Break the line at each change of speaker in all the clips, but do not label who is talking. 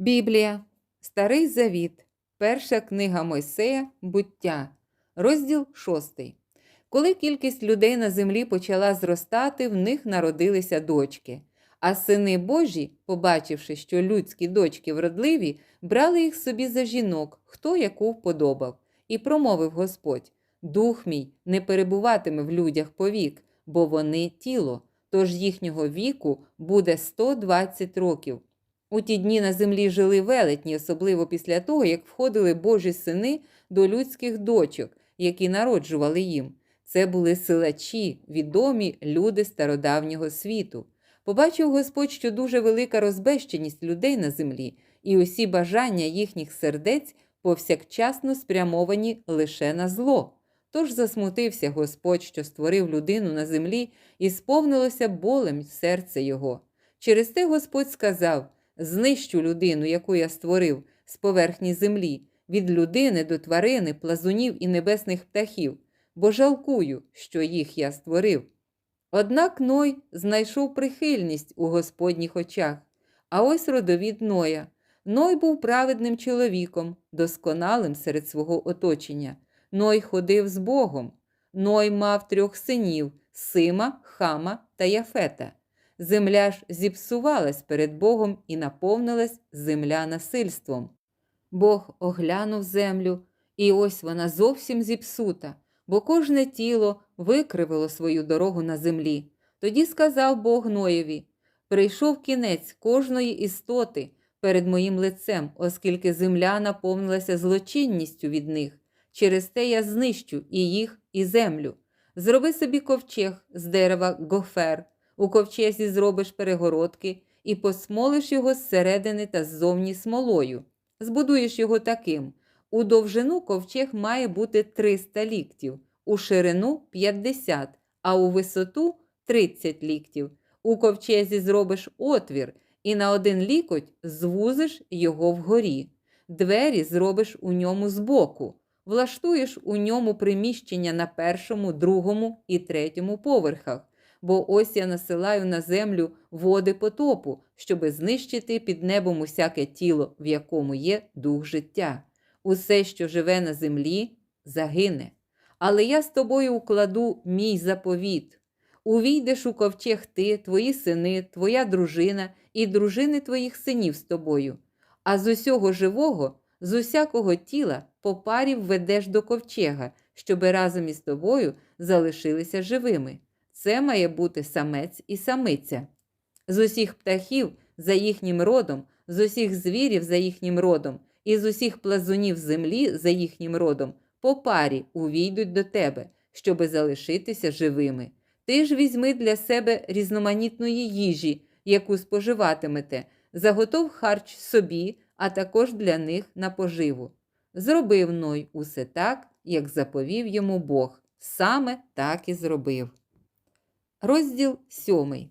Біблія, Старий Завіт, Перша книга Мойсея, Буття, розділ 6. Коли кількість людей на землі почала зростати, в них народилися дочки. А сини Божі, побачивши, що людські дочки вродливі, брали їх собі за жінок, хто яку вподобав, і промовив Господь: Дух мій не перебуватиме в людях повік, бо вони тіло, тож їхнього віку буде 120 років. У ті дні на землі жили велетні, особливо після того, як входили Божі сини до людських дочок, які народжували їм. Це були силачі, відомі люди стародавнього світу. Побачив Господь, що дуже велика розбещеність людей на землі, і усі бажання їхніх сердець повсякчасно спрямовані лише на зло. Тож засмутився Господь, що створив людину на землі, і сповнилося болем серце його. Через те Господь сказав: знищу людину, яку я створив з поверхні землі, від людини до тварини, плазунів і небесних птахів, бо жалкую, що їх я створив. Однак Ной знайшов прихильність у Господніх очах, а ось родовід Ноя. Ной був праведним чоловіком, досконалим серед свого оточення. Ной ходив з Богом. Ной мав трьох синів Сима, Хама та Яфета. Земля ж зіпсувалась перед Богом і наповнилась земля насильством. Бог оглянув землю, і ось вона зовсім зіпсута, бо кожне тіло викривило свою дорогу на землі. Тоді сказав Бог Ноєві: Прийшов кінець кожної істоти перед моїм лицем, оскільки земля наповнилася злочинністю від них. Через те я знищу і їх, і землю. Зроби собі ковчег з дерева гофер, у ковчезі зробиш перегородки і посмолиш його зсередини та ззовні смолою. Збудуєш його таким. У довжину ковчег має бути 300 ліктів, у ширину 50, а у висоту 30 ліктів. У ковчезі зробиш отвір, і на один лікоть звузиш його вгорі. Двері зробиш у ньому збоку, влаштуєш у ньому приміщення на першому, другому і третьому поверхах. Бо ось я насилаю на землю води потопу, щоби знищити під небом усяке тіло, в якому є дух життя. Усе, що живе на землі, загине. Але я з тобою укладу мій заповіт. Увійдеш у ковчег ти, твої сини, твоя дружина і дружини твоїх синів з тобою. А з усього живого, з усякого тіла по парі введеш до ковчега, щоби разом із тобою залишилися живими. Це має бути самець і самиця. З усіх птахів за їхнім родом, з усіх звірів за їхнім родом, і з усіх плазунів землі за їхнім родом по парі увійдуть до тебе, щоби залишитися живими. Ти ж візьми для себе різноманітної їжі, яку споживатимете, заготов харч собі, а також для них на поживу. Зробив Ной усе так, як заповів йому Бог, саме так і зробив. Розділ сьомий.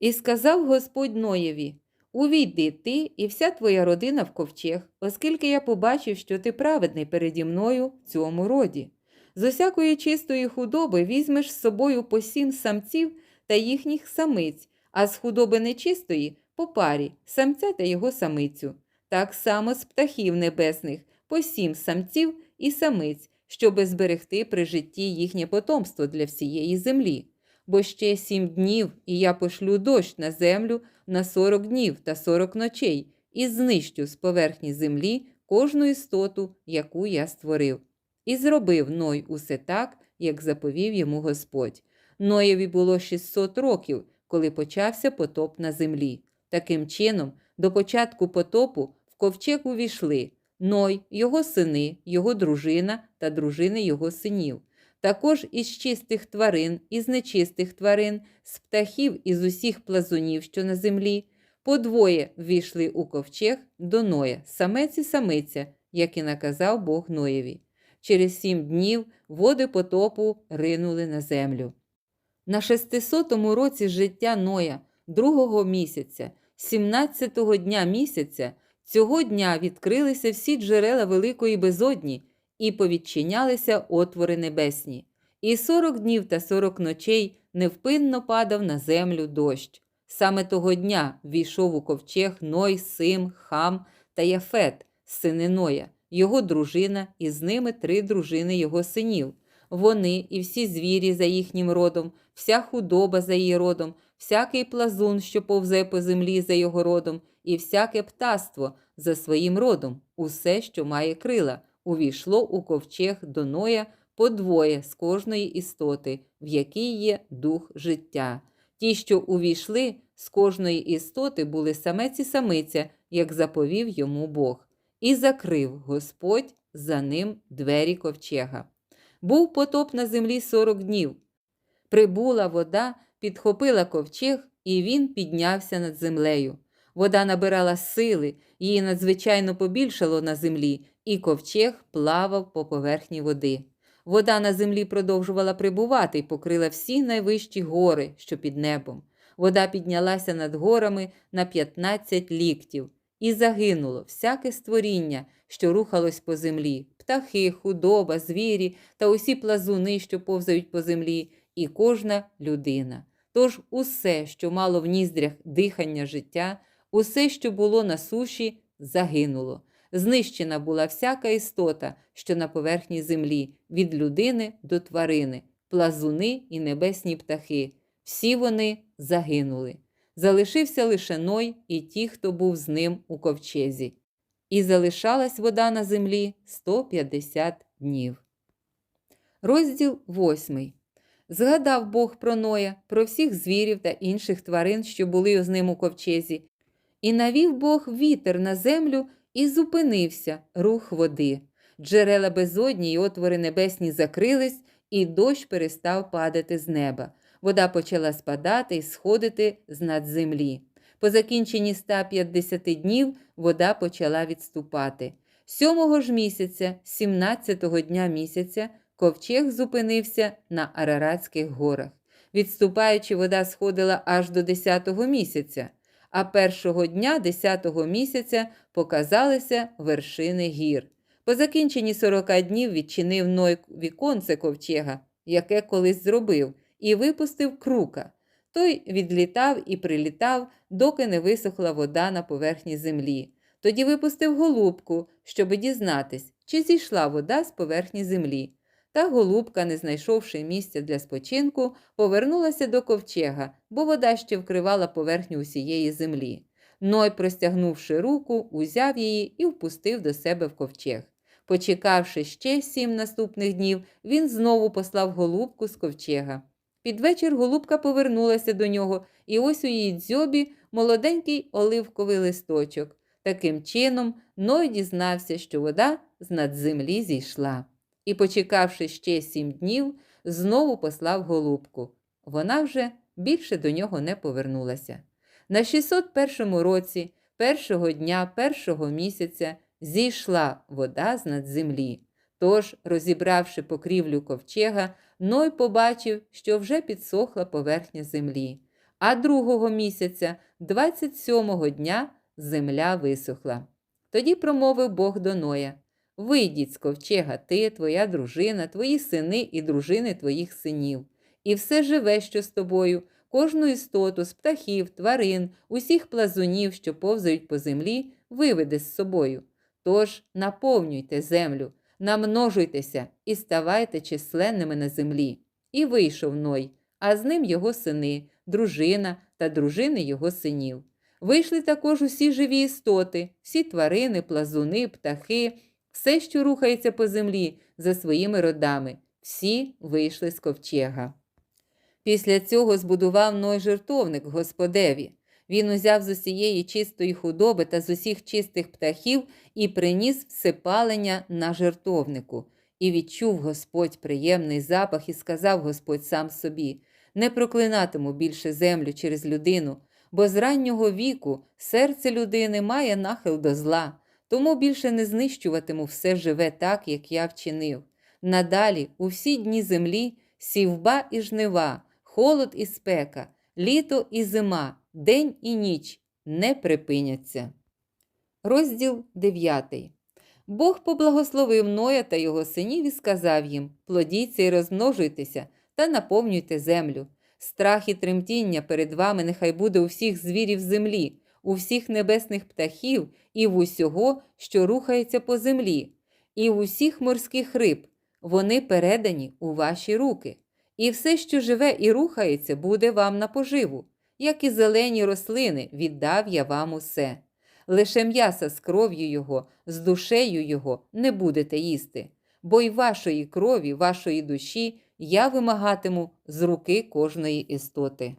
І сказав Господь Ноєві: Увійди ти і вся твоя родина в ковчег, оскільки я побачив, що ти праведний переді мною в цьому роді. З усякої чистої худоби візьмеш з собою по сім самців та їхніх самиць, а з худоби нечистої по парі самця та його самицю. Так само з птахів небесних по сім самців і самиць, щоби зберегти при житті їхнє потомство для всієї землі бо ще сім днів, і я пошлю дощ на землю на сорок днів та сорок ночей, і знищу з поверхні землі кожну істоту, яку я створив. І зробив Ной усе так, як заповів йому Господь. Ноєві було 600 років, коли почався потоп на землі. Таким чином, до початку потопу в ковчег увійшли Ной, його сини, його дружина та дружини його синів також із чистих тварин, із нечистих тварин, з птахів із усіх плазунів, що на землі, подвоє ввійшли у ковчег до Ноя, самець і самиця, як і наказав Бог Ноєві. Через сім днів води потопу ринули на землю. На шестисотому році життя Ноя, другого місяця, 17-го дня місяця, цього дня відкрилися всі джерела великої безодні і повідчинялися отвори небесні. І сорок днів та сорок ночей невпинно падав на землю дощ. Саме того дня війшов у ковчег Ной, Сим, Хам та Яфет, сини Ноя, його дружина, і з ними три дружини його синів. Вони і всі звірі за їхнім родом, вся худоба за її родом, всякий плазун, що повзе по землі за його родом, і всяке птаство за своїм родом, усе, що має крила, увійшло у ковчег до Ноя по двоє з кожної істоти, в якій є дух життя. Ті, що увійшли з кожної істоти, були самець і самиця, як заповів йому Бог, і закрив Господь за ним двері ковчега. Був потоп на землі сорок днів. Прибула вода, підхопила ковчег, і він піднявся над землею. Вода набирала сили, її надзвичайно побільшало на землі, і ковчег плавав по поверхні води. Вода на землі продовжувала прибувати і покрила всі найвищі гори, що під небом. Вода піднялася над горами на 15 ліктів, і загинуло всяке створіння, що рухалось по землі, птахи, худоба, звірі та усі плазуни, що повзають по землі, і кожна людина. Тож усе, що мало в ніздрях дихання життя, усе, що було на суші, загинуло. Знищена була всяка істота, що на поверхні землі, від людини до тварини, плазуни і небесні птахи. Всі вони загинули. Залишився лише Ной і ті, хто був з ним у ковчезі. І залишалась вода на землі 150 днів. Розділ 8. Згадав Бог про Ноя, про всіх звірів та інших тварин, що були з ним у ковчезі, і навів Бог вітер на землю і зупинився рух води. Джерела безодні й отвори небесні закрились, і дощ перестав падати з неба. Вода почала спадати і сходити з над землі. По закінченні 150 днів вода почала відступати. Сьомого ж місяця, 17-го дня місяця, ковчег зупинився на Араратських горах. Відступаючи, вода сходила аж до 10-го місяця, а першого дня 10-го місяця показалися вершини гір. По закінченні 40 днів відчинив Ной віконце ковчега, яке колись зробив, і випустив крука. Той відлітав і прилітав, доки не висохла вода на поверхні землі. Тоді випустив голубку, щоби дізнатись, чи зійшла вода з поверхні землі. Та голубка, не знайшовши місця для спочинку, повернулася до ковчега, бо вода ще вкривала поверхню усієї землі. Ной, простягнувши руку, узяв її і впустив до себе в ковчег. Почекавши ще сім наступних днів, він знову послав голубку з ковчега. Під вечір голубка повернулася до нього, і ось у її дзьобі молоденький оливковий листочок. Таким чином, Ной дізнався, що вода з над землі зійшла. І, почекавши ще сім днів, знову послав голубку. Вона вже більше до нього не повернулася. На 601 році, першого дня першого місяця, зійшла вода з над землі. Тож, розібравши покрівлю ковчега, Ной побачив, що вже підсохла поверхня землі. А другого місяця, 27-го дня, земля висохла. Тоді промовив Бог до Ноя: Вийдіть з ковчега, ти, твоя дружина, твої сини і дружини твоїх синів, і все живе, що з тобою, кожну істоту з птахів, тварин, усіх плазунів, що повзають по землі, виведе з собою. Тож наповнюйте землю, намножуйтеся і ставайте численними на землі. І вийшов Ной, а з ним його сини, дружина та дружини його синів. Вийшли також усі живі істоти, всі тварини, плазуни, птахи, все, що рухається по землі за своїми родами, всі вийшли з ковчега. Після цього збудував Ной жертовник Господеві. Він узяв з усієї чистої худоби та з усіх чистих птахів і приніс всепалення на жертовнику. І відчув Господь приємний запах, і сказав Господь сам собі: Не проклинатиму більше землю через людину, бо з раннього віку серце людини має нахил до зла, тому більше не знищуватиму все живе так, як я вчинив. Надалі, у всі дні землі, сівба і жнива, холод і спека, літо і зима, день і ніч не припиняться. Розділ 9. Бог поблагословив Ноя та його синів і сказав їм: Плодіться і розмножуйтеся та наповнюйте землю. Страх і тремтіння перед вами нехай буде у всіх звірів землі, у всіх небесних птахів і в усього, що рухається по землі, і в усіх морських риб. Вони передані у ваші руки. І все, що живе і рухається, буде вам на поживу, як і зелені рослини, віддав я вам усе. Лише м'яса з кров'ю його, з душею його не будете їсти, бо й вашої крові, вашої душі я вимагатиму з руки кожної істоти.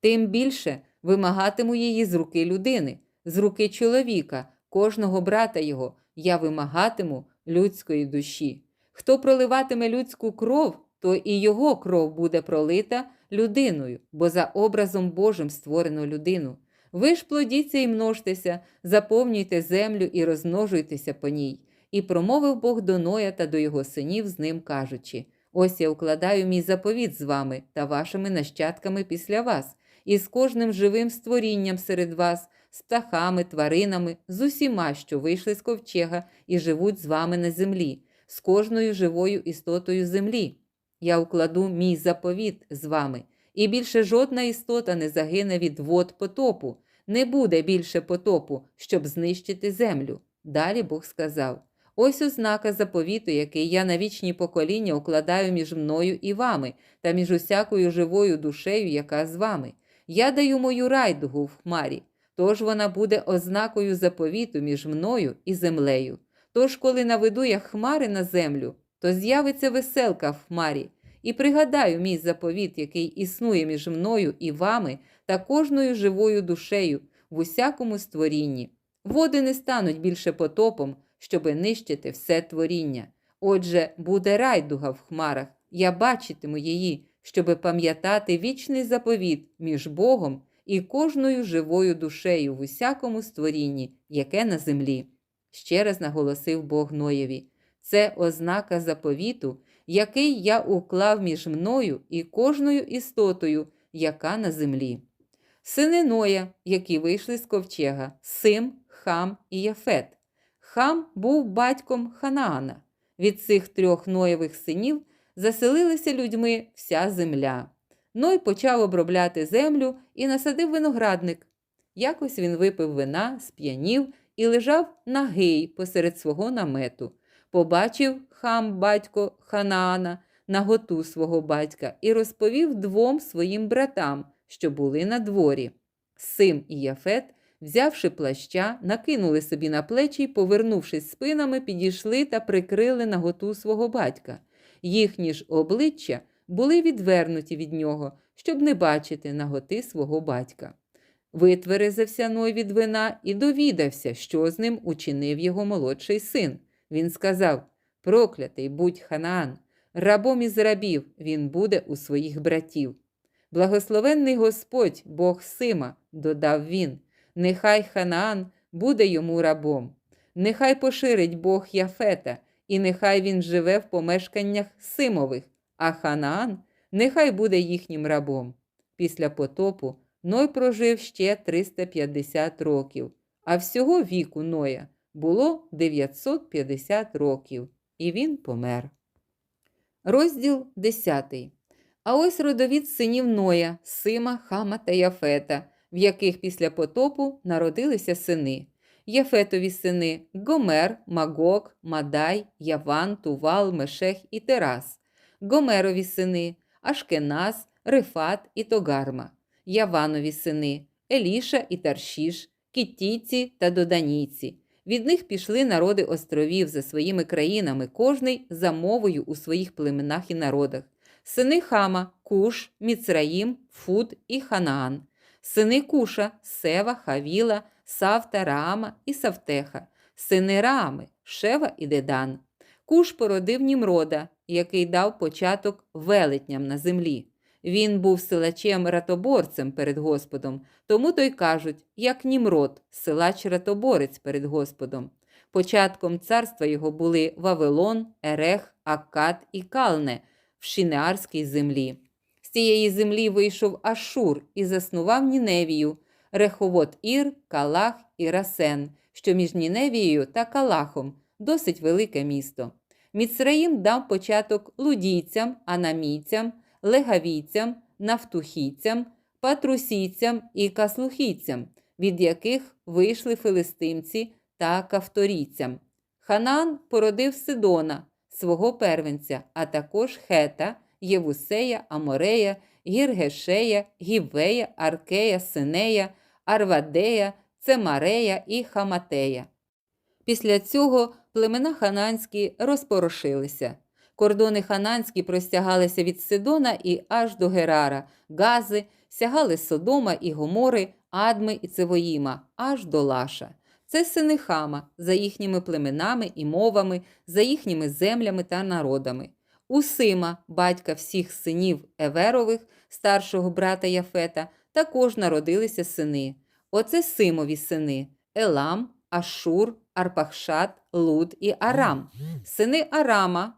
Тим більше вимагатиму її з руки людини, з руки чоловіка, кожного брата його, я вимагатиму людської душі. Хто проливатиме людську кров, то і його кров буде пролита людиною, бо за образом Божим створено людину. Ви ж плодіться і множтеся, заповнюйте землю і розмножуйтеся по ній. І промовив Бог до Ноя та до його синів з ним, кажучи: Ось я укладаю мій заповіт з вами та вашими нащадками після вас, і з кожним живим створінням серед вас, з птахами, тваринами, з усіма, що вийшли з ковчега і живуть з вами на землі, з кожною живою істотою землі. Я укладу мій заповіт з вами, і більше жодна істота не загине від вод потопу, не буде більше потопу, щоб знищити землю. Далі Бог сказав: Ось ознака заповіту, який я на вічні покоління укладаю між мною і вами, та між усякою живою душею, яка з вами. Я даю мою райдугу в хмарі, тож вона буде ознакою заповіту між мною і землею. Тож, коли наведу я хмари на землю, то з'явиться веселка в хмарі, і пригадаю мій заповіт, який існує між мною і вами та кожною живою душею в усякому створінні. Води не стануть більше потопом, щоби нищити все творіння. Отже, буде райдуга в хмарах, я бачитиму її, щоби пам'ятати вічний заповіт між Богом і кожною живою душею в усякому створінні, яке на землі. Ще раз наголосив Бог Ноєві. Це ознака заповіту, який я уклав між мною і кожною істотою, яка на землі. Сини Ноя, які вийшли з ковчега, Сим, Хам і Яфет. Хам був батьком Ханаана. Від цих трьох Ноєвих синів заселилися людьми вся земля. Ной почав обробляти землю і насадив виноградник. Якось він випив вина, сп'янів і лежав нагий посеред свого намету. Побачив хам батько Ханаана наготу свого батька і розповів двом своїм братам, що були на дворі. Сим і Яфет, взявши плаща, накинули собі на плечі й, повернувшись спинами, підійшли та прикрили наготу свого батька. Їхні ж обличчя були відвернуті від нього, щоб не бачити наготи свого батька. Витверезався Ной від вина і довідався, що з ним учинив його молодший син. Він сказав: Проклятий будь Ханаан, рабом із рабів він буде у своїх братів. Благословенний Господь, Бог Сима, додав він, нехай Ханаан буде йому рабом, нехай поширить Бог Яфета, і нехай він живе в помешканнях Симових, а Ханаан нехай буде їхнім рабом. Після потопу Ной прожив ще 350 років, а всього віку Ноя було 950 років, і він помер. Розділ 10. А ось родовід синів Ноя, Сима, Хама та Яфета, в яких після потопу народилися сини. Яфетові сини Гомер, Магок, Мадай, Яван, Тувал, Мешех і Терас, Гомерові сини Ашкеназ, Рифат і Тогарма, Яванові сини Еліша і Таршіш, Кіттійці та Доданійці. Від них пішли народи островів за своїми країнами, кожний за мовою у своїх племенах і народах. Сини Хама, Куш, Міцраїм, Фуд і Ханаан, сини Куша, Сева, Хавіла, Савта, Раама і Савтеха, сини Раами, Шева і Дедан. Куш породив Німрода, який дав початок велетням на землі. Він був силачем-ратоборцем перед Господом, тому то й кажуть, як Німрод, силач-ратоборець перед Господом. Початком царства його були Вавилон, Ерех, Аккад і Калне в Шинеарській землі. З цієї землі вийшов Ашур і заснував Ніневію, Реховот Ір, Калах і Расен, що між Ніневією та Калахом досить велике місто. Міцраїм дав початок лудійцям, анамійцям, легавійцям, нафтухійцям, патрусійцям і каслухійцям, від яких вийшли филистимці та кавторійцям. Ханан породив Сидона, свого первенця, а також Хета, Євусея, Аморея, Гіргешея, Гівея, Аркея, Синея, Арвадея, Цемарея і Хаматея. Після цього племена хананські розпорошилися. Кордони хананські простягалися від Сидона і аж до Герара, Гази, сягали Содома і Гомори, Адми і Цевоїма, аж до Лаша. Це сини Хама за їхніми племенами і мовами, за їхніми землями та народами. У Сима, батька всіх синів Еверових, старшого брата Яфета, також народилися сини. Оце Симові сини Елам, Ашур, Арпахшат, Луд і Арам. Сини Арама,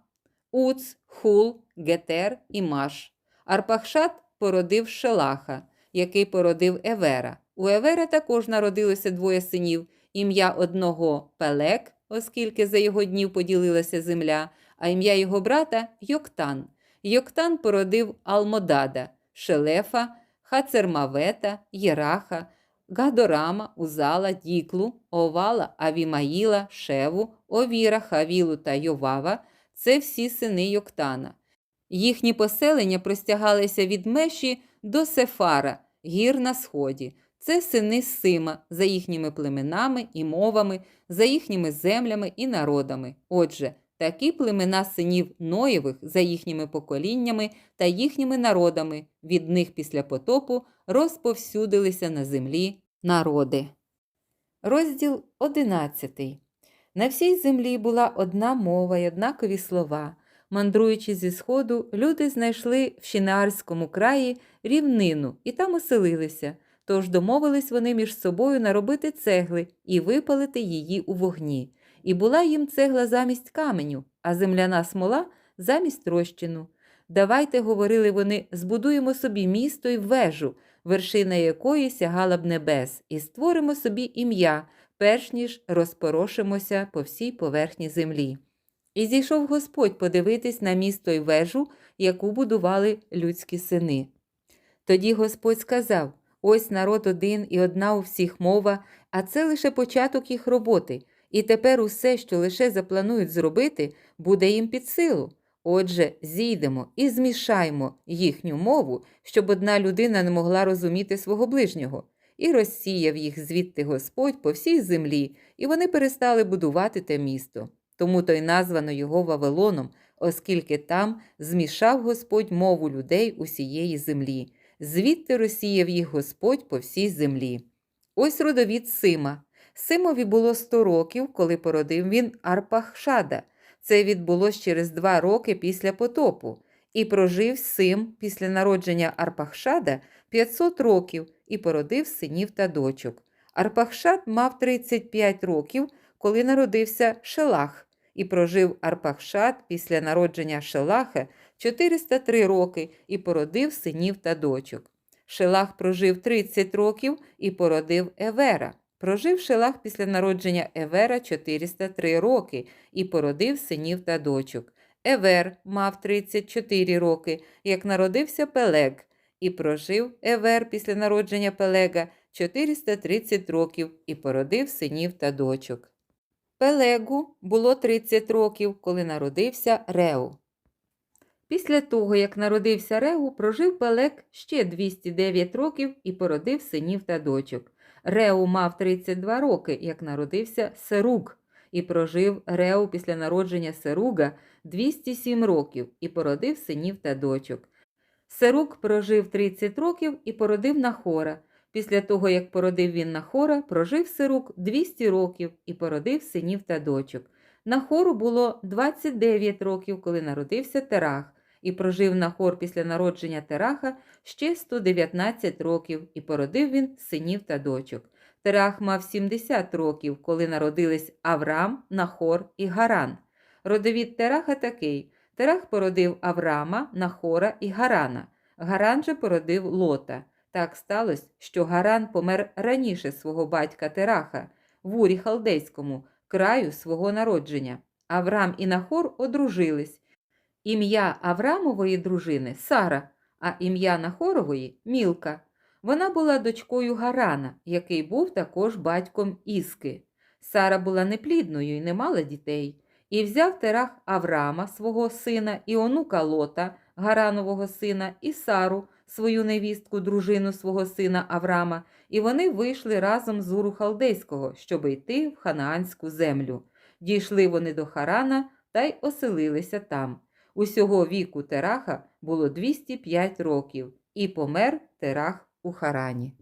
Уц, Хул, Гетер і Маш. Арпахшат породив Шелаха, який породив Евера. У Евера також народилося двоє синів. Ім'я одного Пелек, оскільки за його днів поділилася земля, а ім'я його брата Йоктан. Йоктан породив Алмодада, Шелефа, Хацермавета, Єраха, Гадорама, Узала, Діклу, Овала, Авімаїла, Шеву, Овіра, Хавілу та Йовава це всі сини Йоктана. Їхні поселення простягалися від Меші до Сефара, гір на сході. Це сини Сима за їхніми племенами і мовами, за їхніми землями і народами. Отже, такі племена синів Ноєвих за їхніми поколіннями та їхніми народами від них після потопу розповсюдилися на землі народи. Розділ 11. На всій землі була одна мова й однакові слова. Мандруючи зі сходу, люди знайшли в Шинарському краї рівнину і там оселилися. Тож домовились вони між собою наробити цегли і випалити її у вогні. І була їм цегла замість каменю, а земляна смола замість розчину. Давайте, говорили вони, збудуємо собі місто й вежу, вершина якої сягала б небес, і створимо собі ім'я, перш ніж розпорошимося по всій поверхні землі. І зійшов Господь подивитись на місто й вежу, яку будували людські сини. Тоді Господь сказав: Ось народ один і одна у всіх мова, а це лише початок їх роботи, і тепер усе, що лише запланують зробити, буде їм під силу. Отже, зійдемо і змішаймо їхню мову, щоб одна людина не могла розуміти свого ближнього. І розсіяв їх звідти Господь по всій землі, і вони перестали будувати те місто. Тому то й названо його Вавилоном, оскільки там змішав Господь мову людей усієї землі звідти розсіяв їх Господь по всій землі. Ось родовід Сима. Симові було сто років, коли породив він Арпахшада. Це відбулось через два роки після потопу. І прожив Сим після народження Арпахшада 500 років і породив синів та дочок. Арпахшад мав 35 років, коли народився Шелах, і прожив Арпахшад після народження Шелаха 403 роки і породив синів та дочок. Шелах прожив 30 років і породив Евера. Прожив Шелах після народження Евера 403 роки і породив синів та дочок. Евер мав 34 роки, як народився Пелег, і прожив Евер після народження Пелега 430 років і породив синів та дочок. Пелегу було 30 років, коли народився Реу. Після того, як народився Реу, прожив Пелек ще 209 років і породив синів та дочок. Реу мав 32 роки, як народився Серуг, і прожив Реу після народження Серуга 207 років і породив синів та дочок. Серуг прожив 30 років і породив Нахора. Після того, як породив він Нахора, прожив Серуг 200 років і породив синів та дочок. Нахору було 29 років, коли народився Терах і прожив Нахор після народження Тераха ще 119 років, і породив він синів та дочок. Терах мав 70 років, коли народились Авраам, Нахор і Гаран. Родовід Тераха такий: Терах породив Авраама, Нахора і Гарана. Гаран же породив Лота. Так сталося, що Гаран помер раніше свого батька Тераха, в Урі Халдейському, краю свого народження. Авраам і Нахор одружились. Ім'я Аврамової дружини Сара, а ім'я Нахорової Мілка. Вона була дочкою Гарана, який був також батьком Іски. Сара була неплідною і не мала дітей, і взяв Терах Авраама, свого сина, і онука Лота, Гаранового сина, і Сару, свою невістку, дружину свого сина Авраама, і вони вийшли разом з Уру Халдейського, щоб йти в ханаанську землю. Дійшли вони до Харана та й оселилися там. Усього віку Тераха було 205 років, і помер Терах у Харані.